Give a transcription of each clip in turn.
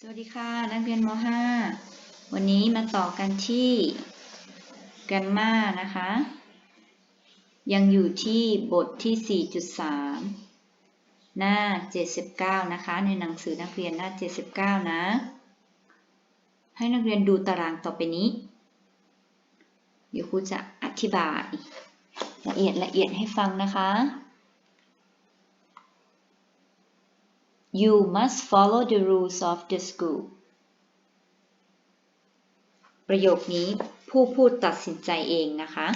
สวัสดีค่ะ นักเรียนม .5 วันนี้มาต่อกันที่ Grammar นะคะ ยังอยู่ที่บทที่ 4.3 หน้า 79 นะคะ ในหนังสือนักเรียนหน้า 79 นะ ให้นักเรียนดูตารางต่อไปนี้ เดี๋ยวครูจะอธิบายละเอียดละเอียดให้ฟังนะคะ You must follow the rules of the school ประโยคนี้ผู้พูดตัดสินใจเองนะคะ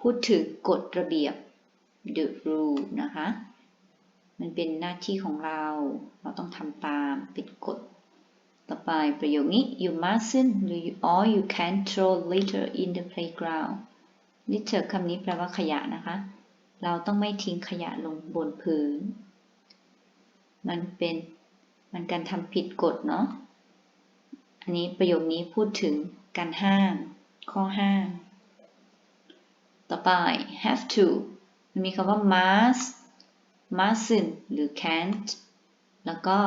พูดถึงกฎระเบียบ the rule นะคะ มันเป็นหน้าที่ของเรา เราต้องทำตามเป็นกฎ ต่อไปประโยคนี้ you mustn't หรือ or you can't throw litter in the playground litter คำนี้แปลว่าขยะนะคะ เราต้องไม่ทิ้งขยะลงบนพื้น มันเป็นมันการทำผิดกฎเนาะ อันนี้ประโยคนี้พูดถึงการห้าม ข้อห้าม ต่อไป have to มันมีคำว่า must mustn't หรือ can't แล้วก็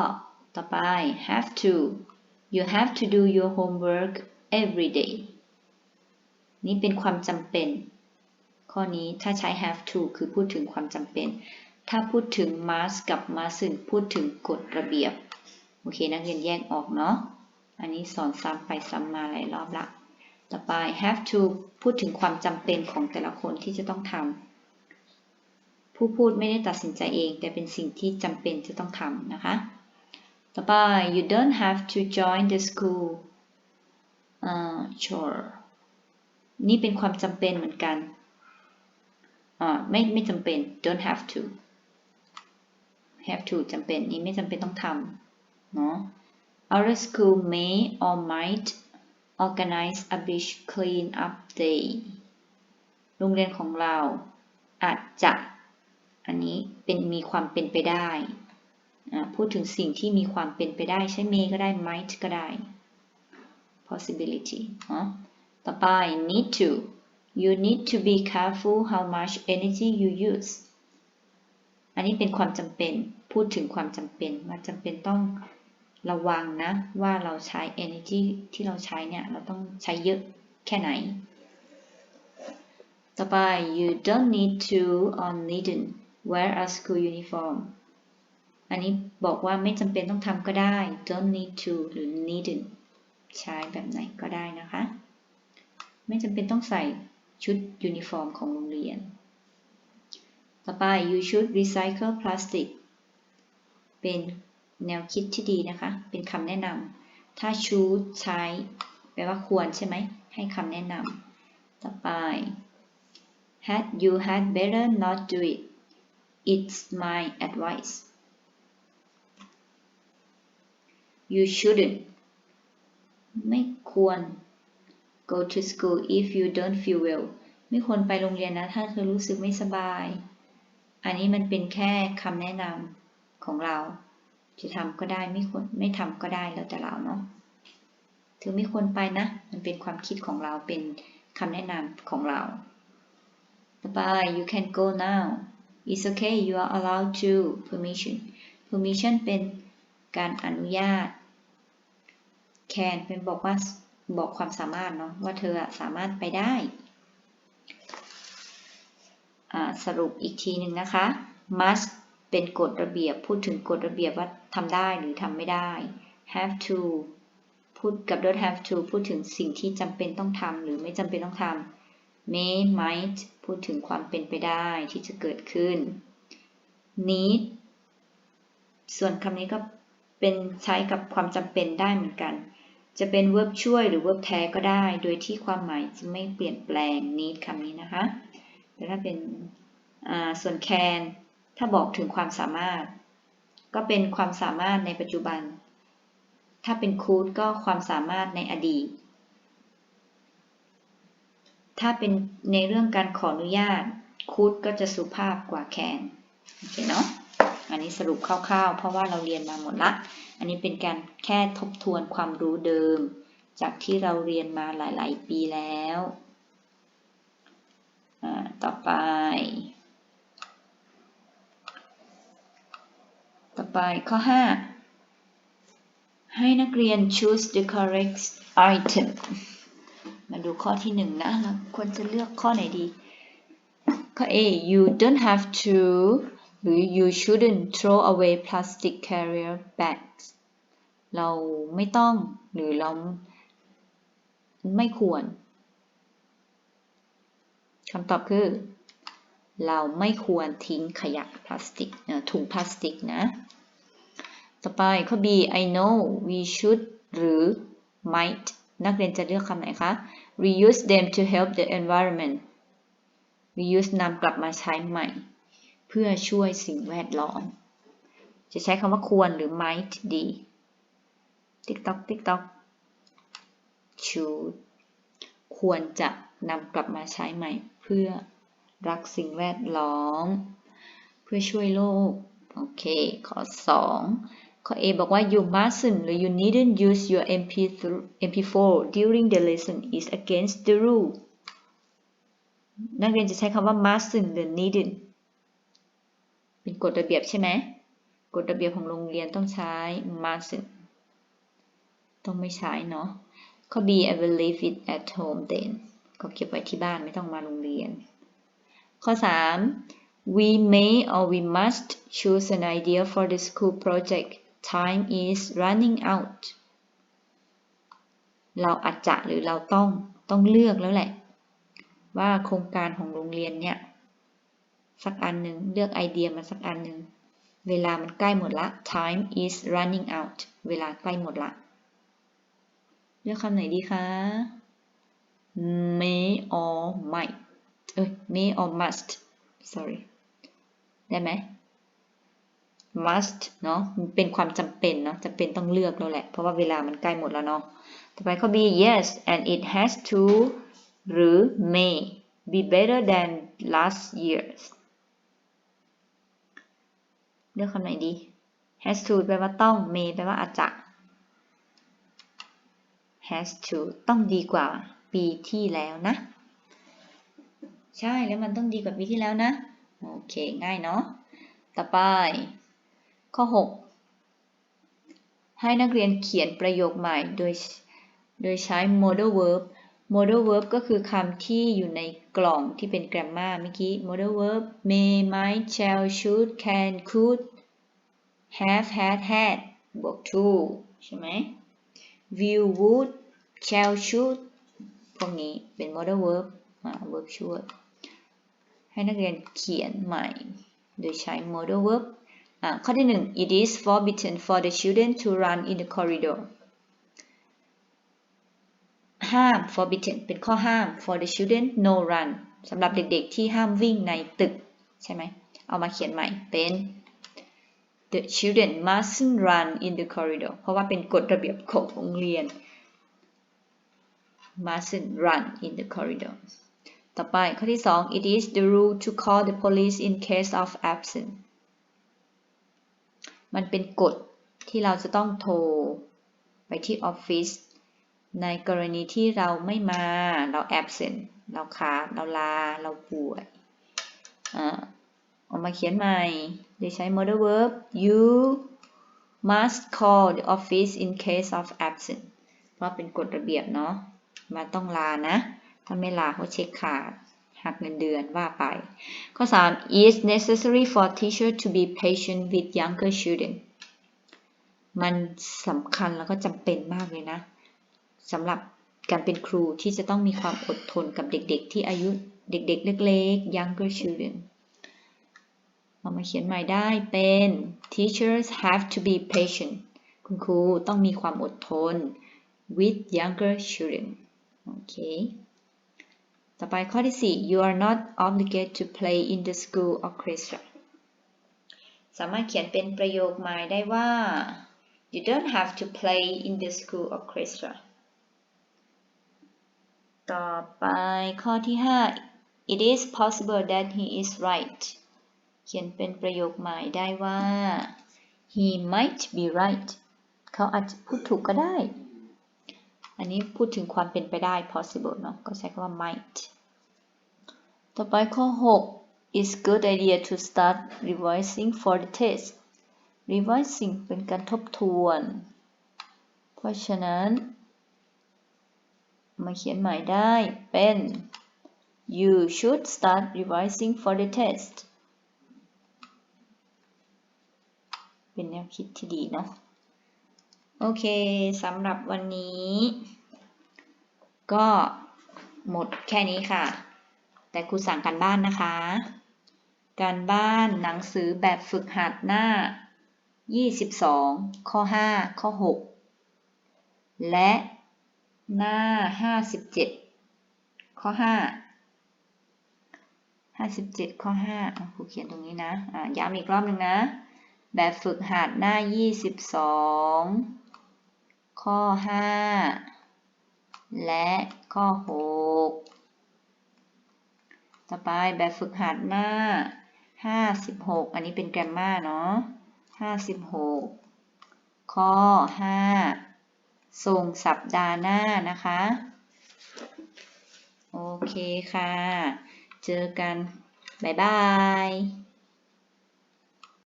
ต่อไป have to you have to do your homework every day นี่เป็นความจำเป็น ข้อนี้ถ้าใช้ have to คือพูดถึงความจำเป็น ถ้าพูดถึง must กับ mustn't พูดถึงกฎระเบียบ โอเค นักเรียนแยกออกเนาะ อันนี้สอนซ้ำไปซ้ำมาหลายรอบละ ต่อไป have to พูดถึงความจำเป็นของแต่ละคนที่จะต้องทำ ผู้พูดไม่ได้ตัดสินใจเอง แต่เป็นสิ่งที่จำเป็นจะต้องทำนะคะ ต่อไป you don't have to join the school uh, chore นี่เป็นความจำเป็นเหมือนกัน ไม่ไม่จำเป็น don't have to have to จำเป็นนี่ไม่จำเป็นต้องทำเนาะ Our school may or might organize a beach clean up day โรงเรียนของเราอาจจะ อันนี้เป็นมีความเป็นไปได้ พูดถึงสิ่งที่มีความเป็นไปได้ใช้ may ก็ได้ might ก็ได้ possibility เนาะต่อไป need to you need to be careful how much energy you use อันนี้เป็นความจำเป็น พูดถึงความจำเป็นว่าจำเป็นต้องระวังนะ ว่าเราใช้ energy ที่เราใช้เนี่ย เราต้องใช้เยอะแค่ไหน ต่อไป you don't need to or needn't wear a school uniform อันนี้บอกว่าไม่จำเป็นต้องทำก็ได้ don't need to หรือ needn't ใช้แบบไหนก็ได้นะคะ ไม่จำเป็นต้องใส่ ชุดยูนิฟอร์มของโรงเรียน ต่อไป you should recycle plastic เป็นแนวคิดที่ดีนะคะ เป็นคำแนะนำถ้า should ใช้แปลว่าควรใช่ไหม ให้คำแนะนำต่อไป had you had better not do it it's my advice you shouldn't ไม่ควร go to school if you don't feel well ไม่ควรไปโรงเรียนนะถ้าเธอรู้สึกไม่สบาย อันนี้มันเป็นแค่คำแนะนำของเรา จะทำก็ได้ไม่ควรไม่ทำก็ได้แล้วแต่เราเนาะเธอไม่ควรไปนะ มันเป็นความคิดของเราเป็นคำแนะนำของเราต่อไป you can go now it's okay you are allowed to permission permission เป็นการอนุญาต can เป็นบอกว่า บอกความสามารถเนาะว่าเธอสามารถไปได้สรุปอีกทีหนึ่งนะคะ must เป็นกฎระเบียบพูดถึงกฎระเบียบว่าทำได้หรือทำไม่ได้ have to พูดกับ don't have to พูดถึงสิ่งที่จำเป็นต้องทำหรือไม่จำเป็นต้องทำ may might พูดถึงความเป็นไปได้ที่จะเกิดขึ้น need ส่วนคำนี้ก็เป็นใช้กับความจำเป็นได้เหมือนกัน จะเป็น verb ช่วยหรือ verb แท้ก็ได้ โดยที่ความหมายจะไม่เปลี่ยนแปลง need คำนี้นะคะ แต่ถ้าเป็นส่วน can ถ้าบอกถึงความสามารถ ก็เป็นความสามารถในปัจจุบัน ถ้าเป็น could ก็ความสามารถในอดีต ถ้าเป็นในเรื่องการขออนุญาต could ก็จะสุภาพกว่า can โอเคเนาะ อันนี้สรุปคร่าวๆ เพราะว่าเราเรียนมาหมดละ อันนี้เป็นการแค่ทบทวนความรู้เดิม จากที่เราเรียนมาหลาย ๆ ปีแล้ว ต่อไป ต่อไปข้อ 5 ให้นักเรียน choose the correct item มาดูข้อที่หนึ่งนะเราควรจะเลือกข้อไหนดี ข้อ A you don't have to หรือ you shouldn't throw away plastic carrier bags เราไม่ต้องหรือเราไม่ควรคำตอบคือ เราไม่ควรทิ้งขยะพลาสติกถุงพลาสติกนะ ต่อไปข้อ B I know we should หรือ might นักเรียนจะเลือกคำไหนคะ reuse them to help the environment reuse นำกลับมาใช้ใหม่ เพื่อช่วยสิ่งแวดล้อม จะใช้คำว่าควรหรือ might ดี TikTok TikTok should ควรจะนำกลับมาใช้ใหม่ เพื่อรักสิ่งแวดล้อม เพื่อช่วยโลก โอเค ข้อ 2 ข้อ A บอกว่า you mustn't หรือ you needn't use your MP MP4 during the lesson is against the rule นักเรียนจะใช้คำว่า mustn't หรือ needn't เป็นกฎระเบียบใช่ไหมกฎระเบียบของโรงเรียนต้องใช้ mustn't ต้องไม่ใช้เนาะข้อ B I will leave it at home then ก็เก็บไว้ที่บ้านไม่ต้องมาโรงเรียน ข้อ 3 we may or we must choose an idea for the school project time is running out เราอาจจะหรือเราต้องต้องเลือกแล้วแหละ ว่าโครงการของโรงเรียนเนี่ย สักอันหนึ่งเลือกไอเดียมาสักอันหนึ่งเวลามันใกล้หมดละ time is running out เวลาใกล้หมดละ เลือกคำไหนดีคะ may or might เอ้ย may or must sorry ได้ไหม must เนาะเป็นความจำเป็นเนาะจำเป็นต้องเลือกแล้วแหละ เพราะว่าเวลามันใกล้หมดแล้วเนาะ ต่อไปข้อ B yes and it has to หรือ may be better than last year's เลือกคำไหนดี has to แปลว่าต้อง may แปลว่าอาจจะ has to ต้องดีกว่าปีที่แล้วนะ ใช่แล้วมันต้องดีกว่าปีที่แล้วนะ โอเค ง่ายเนาะต่อไป ข้อ 6 ให้นักเรียนเขียนประโยคใหม่โดยโดยใช้ modal verb modal verb ก็คือคำที่อยู่ในกล่องที่เป็น grammar เมื่อกี้ modal verb may might shall should can could have had had บวก to ใช่ไหม will would shall should พวกนี้เป็น modal verb อ่า verb ช่วยให้นักเรียนเขียนใหม่ โดยใช้ modal verb อ่าข้อที่หนึ่ง it is forbidden for the children to run in the corridor ห้าม forbidden เป็นข้อห้าม for the children no run สำหรับเด็กๆที่ห้ามวิ่งในตึก ใช่ไหม เอามาเขียนใหม่เป็น the children mustn't run in the corridor เพราะว่าเป็นกฎระเบียบของโรงเรียน mustn't run in the corridor ต่อไปข้อที่ 2 it is the rule to call the police in case of absence มันเป็นกฎที่เราจะต้องโทรไปที่ออฟฟิศ ในกรณีที่เราไม่มา เรา absent เราขาด เราลา เราป่วยเอามาเขียนใหม่โดยใช้ modal verb you must call the office in case of absent เพราะเป็นกฎระเบียบเนาะ มาต้องลานะ ถ้าไม่ลาเขาเช็คขาด หักเงินเดือนว่าไป ข้อ 3 is necessary for teacher to be patient with younger children มันสำคัญแล้วก็จำเป็นมากเลยนะ สำหรับการเป็นครูที่จะต้องมีความอดทนกับเด็กๆ ที่อายุเด็กๆ เล็กๆ younger children เรามาเขียนใหม่ได้เป็น teachers have to be patient คุณครูต้องมีความอดทน with younger children โอเค ต่อไปข้อที่ 4 you are not obligated to play in the school orchestra สามารถเขียนเป็นประโยคใหม่ได้ว่า you don't have to play in the school orchestra ต่อไปข้อที่ 5 it is possible that he is right เขียนเป็นประโยคหม่ได้ว่า he might be right เขาอาจจะพูดถูกก็ได้ อันนี้พูดถึงความเป็นไปได้ possible เนาะก็ใช้คำว่า might ต่อไปข้อ 6 it's good idea to start revising for the test revising เป็นการทบทวน เพราะฉะนั้น มาเขียนใหม่ได้เป็น you should start revising for the test เป็นแนวคิดที่ดีเนาะ โอเคสำหรับวันนี้ ก็หมดแค่นี้ค่ะ แต่ครูสั่งการบ้านนะคะ การบ้านหนังสือแบบฝึกหัดหน้า 22 ข้อ 5 ข้อ 6 และ หน้า57ข้อ5 57ข้อ5อะครูเขียนตรงนี้นะอะย้ำอีกรอบหนึ่งนะ แบบฝึกหัดหน้า22ข้อ5และข้อ6ต่อไปแบบฝึกหัดหน้า56อันนี้เป็นแกรมมาเนาะ56ข้อ5 ส่งสัปดาห์หน้านะคะ โอเคค่ะ เจอกัน บ๊ายบาย